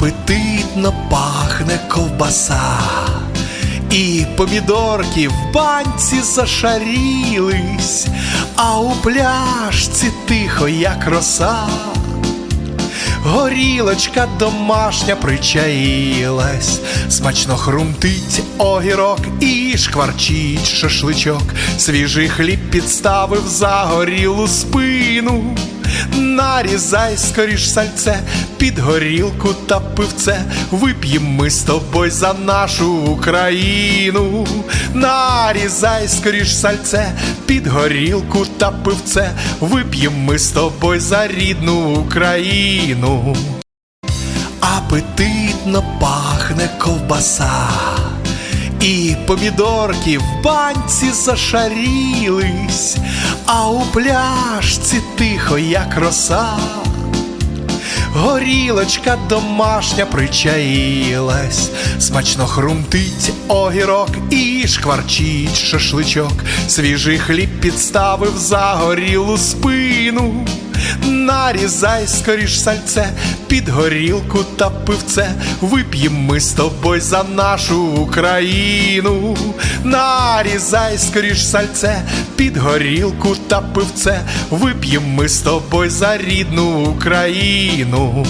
апетитно пахне ковбаса, і помідорки в банці зашарілись, а у пляшці тихо, як роса. Горілочка домашня причаїлась, смачно хрумтить огірок і шкварчить шашличок, свіжий хліб підставив загорілу спину. Нарізай скоріш сальце під горілку та пивце, вип'єм ми з тобою за нашу Україну. Нарізай скоріш сальце під горілку та пивце, вип'єм ми з тобою за рідну Україну. Апетитно пахне ковбаса, і помідорки в банці зашарілись, а у пляшці тихо, як роса. Горілочка домашня причаїлась, смачно хрумтить огірок і шкварчить шашличок, свіжий хліб підставив загорілу спину. Нарізай скоріш сальце під горілку та пивце, вип'єм ми з тобою за нашу Україну. Нарізай скоріш сальце під горілку та пивце, вип'єм ми з тобою за рідну Україну.